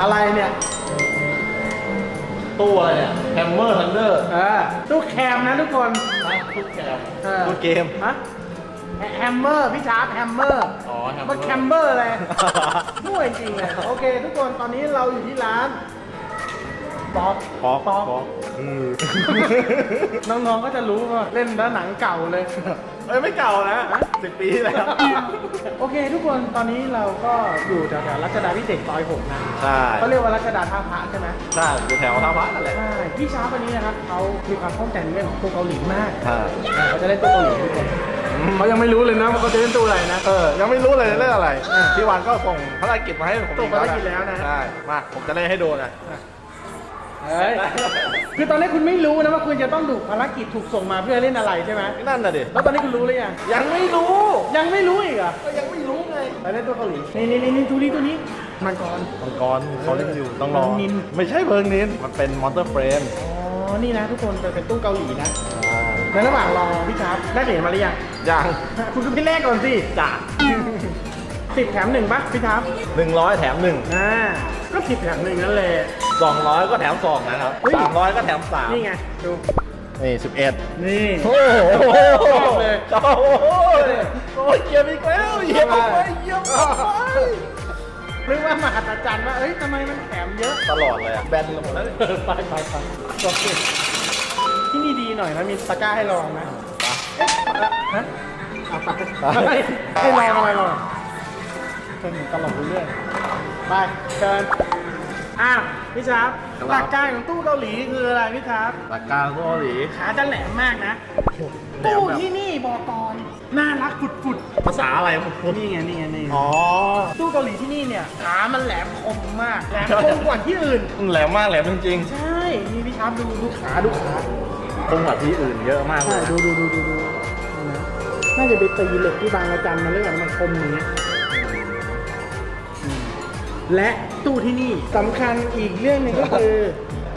อะไรเนี่ยตู้เนี่ยแฮมเมอร์ทันเดอร์ตู้แคมนะทุกคนตู้แคมตู้เกมฮะแฮมเมอร์พี่ชาร์ปแฮมเมอร์อ๋อแฮมเมอร์แคมเบอร์เลยรมั่วจริงเลยโอเค ทุกคนตอนนี้เราอยู่ที่ร้าน ป๊อกป๊อกป๊อกป๊อกอืมน้องๆก็จะรู้ว่าเล่นแล้วหนังเก่าเลย เอ้ยไม่เก่านะสิบปีแล้ว โอเค ทุกคนตอนนี้เราก็อยู่แถวๆรัชดาพิเศษซอยหกนะใช่เขาเรียกว่ารัชดาท่าพระใช่ไหมใช่อยู่แถวท่าพระนั่นแหละ ใช่พี่ช้าวันนี้นะครับเขามีความเข้าใจในเรื่องของตัวเกาหลีมากใช่ เขาจะเล่นตัวเกาหลีทุกคนเขายังไม่รู้เลยนะว่าเขาจะเล่นตัวอะไรนะ เออ ยังไม่รู้เลยเรื่องอะไรอ่าพี่วันก็ส่งภารกิจมาให้ผมส่งภารกิจแล้วนะ ใช่ มา ผมจะเล่นให้ดูนะ เฮ้ยคือตอนนี้คุณไม่รู้นะว่าคุณจะต้องดูภารกิจถูกส่งมาเพื่อเล่นอะไรใช่ไหมนั่นน่ะดิแล้วตอนนี้คุณรู้หรือยังยังไม่รู้ ยังไม่รู้อีกเหรอะก็ยังไม่รู้ไงไปเล่นตัวเกาหลีนี่นี่นี่นี่ตัวนี้ตัวนี้มังกร มังกรเขาเล่นอยู่ต้องรอเพิงนินไม่ใช่เพิงนินมันเป็นมอนเตอร์เฟรมอ๋อนี่นะทุกคนเป็นเป็นตู้เกาหลีนะในระหว่างรอพี่ชาร์ปได้เหรียญมาหรือยังยังคุณก็พี่แรกก่อนสิจ้ะสิบแถมหนึ่งปะพี่ชาร์ปหนึ่งร้อยแถมหนึ่งอ่าก็สิบแถมหนึ่งนั่นแหละ สองร้อยก็แถมสองนะครับเฮ้ยสามร้อยก็แถมสามนี่ไงดูนี่สิบเอ็ดนี่โอ้โหชอบเลยโอ้โหโอ้ยเยี่ยมอีกแล้วเยี่ยมอีกไปเยี่ยมอีกไปเรียกว่ามหัศจรรย์ว่าเอ้ยทำไมมันแถมเยอะตลอดเลยอะแบนหมดแล้วไปไปไปโอเคที่นี่ดีหน่อยนะมีตะกร้าให้ลองนะเอ๊ะฮะเอาไปให้ลองอะไรลองเชิญตลอดเรื่อยๆไปเชิญ อ้าวพี่ชาร์ปหลักการของตู้เกาหลีคืออะไรพี่ชาร์ปปากกาเกาหลีขาจะแหลมมากนะแหลมตู้แบบที่นี่บอกก่อนน่ารักฝุดภาษาอะไรผมพูดๆนี่ไงนี่ไงนี่ไงอ๋อตู้เกาหลีที่นี่เนี่ยขามันแหลมคมมากแหลมคมกว่าที่อื่น แหลมมากแหลมจริงใช่นี่พี่ชาร์ปดูดูขาดูขาๆคงกว่าที่อื่นเยอะมากเลใช่ยนะดูดูดูดูดูนี่นะน่าจะไปตีเหล็กที่บางระจันมาเรื่องอะไรมันคมอย่างเงี้ยอืม และตู้ที่นี่สำคัญอีกเรื่องหนึงก็คือ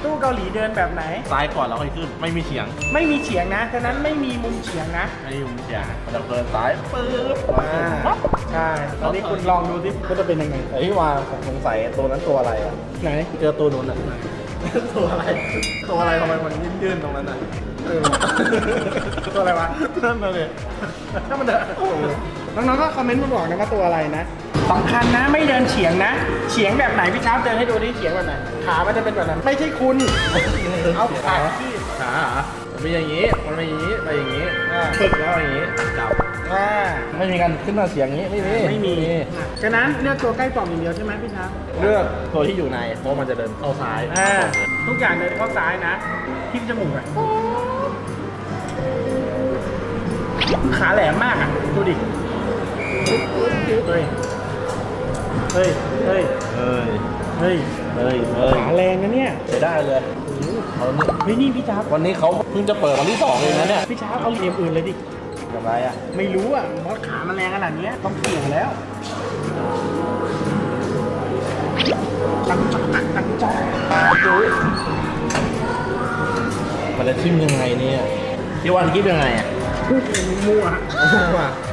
ตู้เกาหลีเดินแบบไหน ซ้ายก่อนแล้วค่อยขึ้น ไม่มีเฉียง ไม่มีเฉียงนะฉะนั้นไม่มีมุมเฉียงนะไม่มีมุมเฉียงมันจะเดินซ้ายปึ๊บอ่าใช่ตอนนี้คุณลองดูสิว่าจะเป็นยังไงไอ้ที่ว่าผมสงสัยตัวนั้นตัวอะไรอะไหนเจอตัวนู้นอะตัวอะไร ตัวอะไรทำไมมันยื่นๆตรงนั้นอะเออตัวอะไรวะนั่นน่ะเลยถ้ามันเดินน้องๆก็คอมเมนต์มาบอกนะว่าตัวอะไรนะ สำคัญนะไม่เดินเฉียงนะ เฉียงแบบไหนพี่ชาร์ปเดินให้ดูดิเฉียงแบบไหนขามันจะเป็นแบบนั้นไม่ใช่คุณเอาขาที่ขาเหรอมันเป็นอย่างนี้มันเป็นอย่างนี้ไปอย่างนี้อ่าฝึกแล้วอย่างนี้จับอ่าไม่มีการขึ้นมาเสียงอย่างนี้ไม่มีไม่มีฉะนั้นเลือกตัวใกล้ปล่องอย่างเดียวใช่ไหมพี่ชาร์ปเลือกตัวที่อยู่ในเพราะมันจะเดินเข้าซ้ายอ่าทุกอย่างเดินเข้าซ้ายนะทิ่มจมูกอะขาแหลมมากอะดูดิเฮ้ยเฮ้ย เฮ้ยเฮ้ย เฮ้ยเฮ้ยเฮ้ย ขาแรงนะเนี่ยใช้ได้เลยเขานี่เฮ้ยนี่พี่ชาร์ปวันนี้เขาเพิ่งจะเปิดวันที่สองเองนะเนี่ยพี่ชาร์ปเอาเหลี่ยมอื่นเลยดิทำไรอะ ไม่รู้อะเพราะขามันแรงขนาดเนี้ยต้องเปลี่ยนแล้วตั้งจอกตั้งจอกดูมันจะทิ่มยังไงเนี่ยพี่วันคิดยังไงอะพูดมั่ว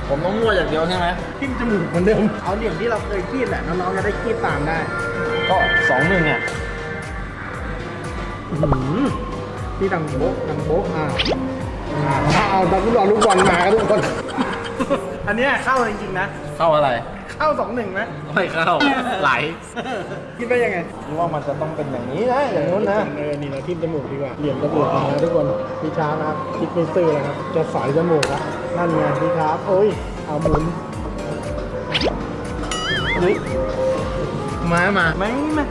ผมต้องมั่วอย่างเดียวใช่ไหมทิ่มจมูกเหมือนเดิม เอาเหลี่ยมที่เราเคยคีบแหละน้องๆจะได้คีบตามได้ ก็สองหนึ่งอะอื้อหือที่ดังโบ๊ะดังโบ๊ะอ่าอ่าเอาตอนกูรอลูกบอลมาครับทุกคน อันเนี้ยเข้าจริงๆนะ เข้าอะไร เข้าสองหนึ่งไหมไม่เข้าไหลคิดว่ายังไงคิดว่ามันจะต้องเป็นอย่างนี้นะอย่างนู้นนะเออนี่เราทิ่มจมูกดีกว่าเหลี่ยมจมูกนะทุกคนพี่ช้าร์ปนะครับคิดไม่ซื่อเลยครับจะสอยจมูกละนั่นไงพี่ช้าร์ปโอ้ยเอาหมุนเฮ้ยมามาไม่มา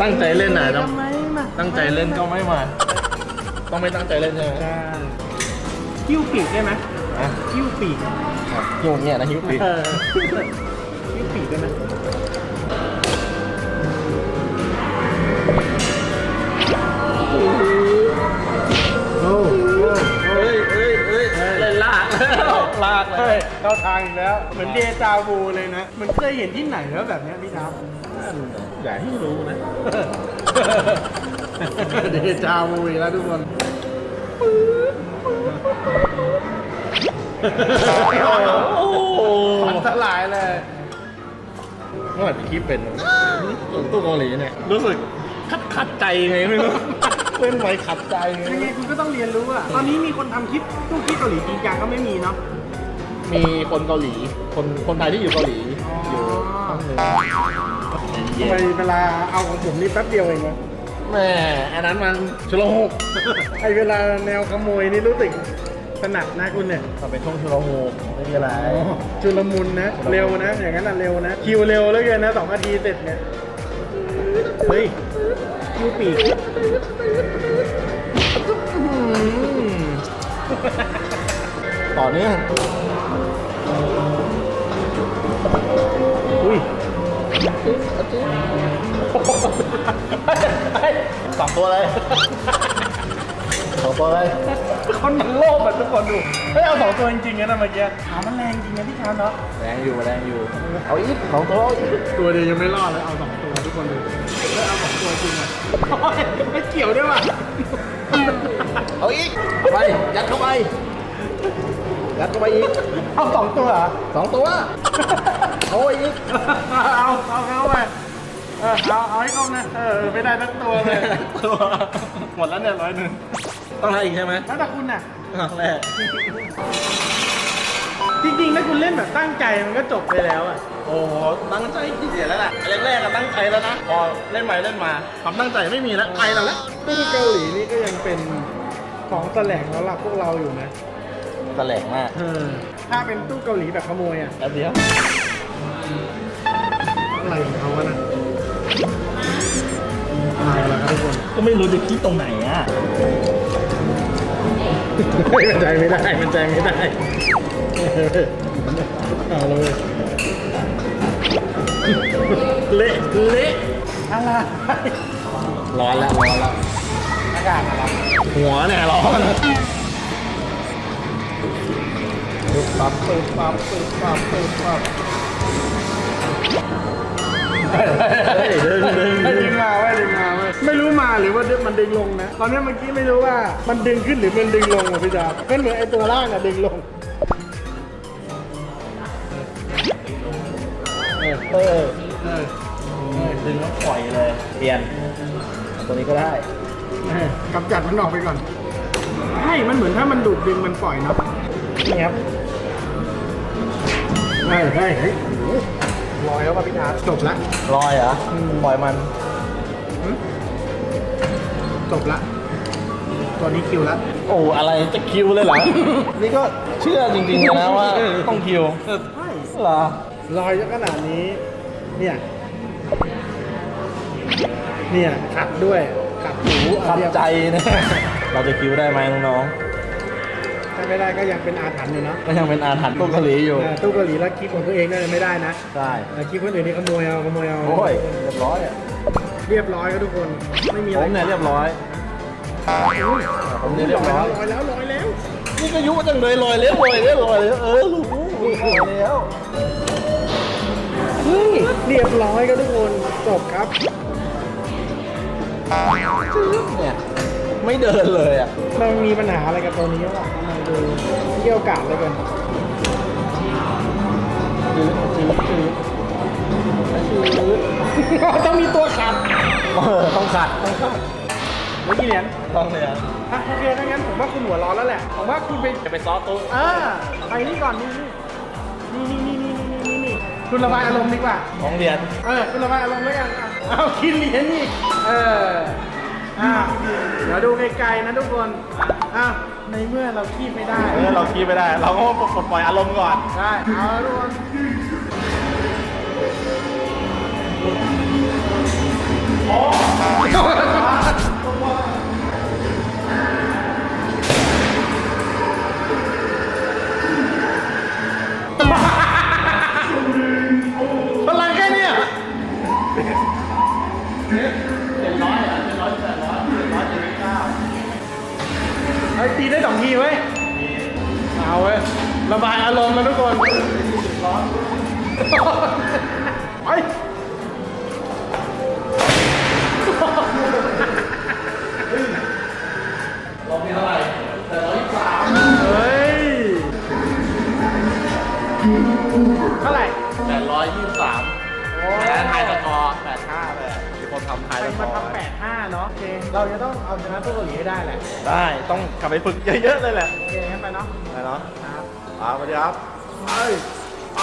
ตั้งใจเล่นน่ะต้องทำไมมาตั้งใจเล่นก็ไม่มา ต้องไม่ตั้งใจเล่นใช่ไหมใช่คิ้วปีกได้ไหมอะคิ้วปีกหิวเนี่ยนะหิวปีเออคิ้วปีกได้ไหมโอ้โหเฮ้ยเฮ้ยเฮ้ยเล่นลากแล้วลากเลเฮ้ยยเข้าทางอีกแล้ว เหมือนเดจาวูเลยนะ มันเคยเห็นที่ไหนแล้วแบบเนี้ยพี่ทับ อย่าให้รู้นะ เดจาวูอีกแล้วทุกคน โอ้โห เมื่อไหร่จะคิดเป็นวะตู้เกาหลีเนี่ย รู้สึกคัดคัดใจไงไม่รู้ เป็นไว้ขัดใจยังไงคุณก็ต้องเรียนรู้อะ ตอนนี้มีคนทำคลิปตู้คลิปเกาหลีจริงจังก็ไม่มีเนาะ มีคนเกาหลี คนคนไทยที่อยู่เกาหลีอ๋อออยู่ห้องหนึงทำไมเวลาเอาของผมนี่แป๊บเดียวเองวะแม่อันนั้นมันชุลมุกไอเวลาแนวขโมยนี่รู้สึก ถนัดนะคุณเนี่ยก็เป็นช่วงชุลมุกไม่มีอะไรจุลมุนนะ เร็วนะ อย่างนั้นอะเร็วนะ คิวเร็วแล้วเกินนะสองนาทีเสร็จเนี่ยเฮ้ยคิวปีกอืมต่อเนื่องอุ้ยสองตัวเลย สองตัวเลยคนมันโลภอะทุกคนดูไม่เอาสองตัวจริงๆนะเมื่อกี้ขามันแรงจริงนะพี่ชานเนาะแรงอยู่แรงอยู่ เอาอีกสองตัวเอาอีกตัวเดียวยังไม่รอดเลยเอาสองตัวทุกคนดูไม่เอาสองตัวจริงอะโอ้ยไม่เกี่ยวด้วยว่ะเอาอีกไปยัดเข้าไปยัดเข้าไปอีกเอาสองตัวเหรอสองตัวเอาอีกเอาเอาเข้าไปเออเอาเอาให้ครบนะเออไม่ได้ทั้งตัวเลยตัวหมดแล้วเนี่ยร้อยหนึ่ง ต้องให้อีกใช่ไหมแล้วแต่คุณน่ะ ครั้งแรกจริงๆถ้าคุณเล่นแบบตั้งใจมันก็จบไปแล้วอะ โอ้โหตั้งใจกี่เสียแล้วแหละแรกๆก็ตั้งใจแล้วนะพอเล่นไปเล่นมาความตั้งใจไม่มีแล้วไปแล้วละ ตู้เกาหลีนี่ก็ยังเป็นของแสลงสำหรับพวกเราอยู่นะ แสลงมากเออ ถ้าเป็นตู้เกาหลีแบบขโมยอะ แป๊บเดียวอะไรของเขาวะนะ อะไรล่ะครับทุกคนก็ไม่รู้จะคิดตรงไหนอะมันใจไม่ได้มันใจไม่ได้เอาเลยเละเละอะไรร้อนแล้วร้อนแล้วอากาศอะไรหัวเนี่ยร้อนปึ๊บปั๊บปึ๊บปั๊บปึ๊บปั๊บปึ๊บปั๊บเฮ้ยดึงดึง ไม่ดึดึงงมาเว้ยดึงมาเว้ยไม่รู้มาหรือว่ามันดึงลงนะ ตอนนี้เมื่อกี้ไม่รู้ว่ามันดึงขึ้นหรือมันดึงลงอะพี่จ๋ามันเหมือนไอตัวล่างอะดึงลงเออเออดึงแล้วปล่อยเลย เปลี่ยน ตัวนี้ก็ได้เออกำจัดมันออกไปก่อนใช่มันเหมือนถ้ามันดูดดึงมันปล่อยเนาะนี่ครับเฮ้ยเฮ้ยเฮ้ย ลอยแล้วป่ะพี่จ๋าจบละลอยเหรอปล่อยมันหึจบละตัวนี้คิวละ โอ้อะไรจะคิวเลยเหรอ นี่ก็เชื่อจริงๆเลยนะว่า ต้องคิวใช่เหรอลอยขนาดนี้ เนี่ย เนี่ยขัดด้วยขัดหูขัดเรียบใจนะ เราจะคิวได้ไหมน้อง ถ้าไม่ได้ก็ยังเป็นอาถรรพ์อยู่เนาะๆก็ยังเป็นอาถรรพ์ตู้เกาหลีอยู่ เออตู้เกาหลีแล้วคลิปของตัวเองก็เลยไม่ได้นะใช่แต่คลิปคนอื่นนี่ขโมยเอาขโมยเอาโอ้ย เรียบร้อยอะเรียบร้อยครับทุกคนไม่มีผอะไรมเนี่ยเรียบร้อย ผมเนี่ยเรียบร้อย ลอยแล้วลอยแล้วนี่ก็ยุจังเลยลอยเลี้ยวลอยเลี้ยวลอยเลี้ยวเออรู้ลอยแล้วเฮ้ยเรียบร้อยครับทุกคนจบครับ เนี่ย ไม่เดินเลยอะ มันมีปัญหาอะไรกับตัวนี้วะทำไมดูเกี่ยวกาดเหลยกันจืดจืดจืดจืดต้องมีตัวขัดเออต้องขัดต้องขัดเมื่อกี้เหรียญต้องเลยอะอะโอเคถ้างั้นผมว่าคุณหัวร้อนแล้วแหละผมว่าคุณไปจะไปซอสตู้อ่าไปนี่ก่อนนี่นี่นี่นี่นี่นี่นี่นี่คุณระบายอารมณ์ดีกว่าของเรียนเออคุณระบายอารมณ์แล้วกันอะเอาคิดเหรียญนี่เออ อ่าเดี๋ยวดูไกลๆนะทุกคนอะในเมื่อเราคีบไม่ได้เออเราคิดไม่ได้ เราก็ปลดปล่อยอารมณ์ก่อนได้เอาละทุกคนพลังแค่เนี้ย ตีได้สองทีเว้ยเอาเว้ยระบายอารมณ์นะทุกคนไปลองที่เท่าไหร่แปดร้อยยี่สิบสามเฮ้ยเท่าไหร่แปดร้อยยี่สิบสามโอ้แต่ไทยสกอร์แปดห้าเลยมีคน ทำไทยใครแล้วมาพอทำแปดห้าเนาะโอเค เราจะต้องเอาชนะพวกเกาหลีให้ได้แหละ ได้ต้องกลับไปฝึกเยอะๆเลยแหละโอเคงั้นไปเนาะไปเนาะครับอ่าสวัสดีครับไปไป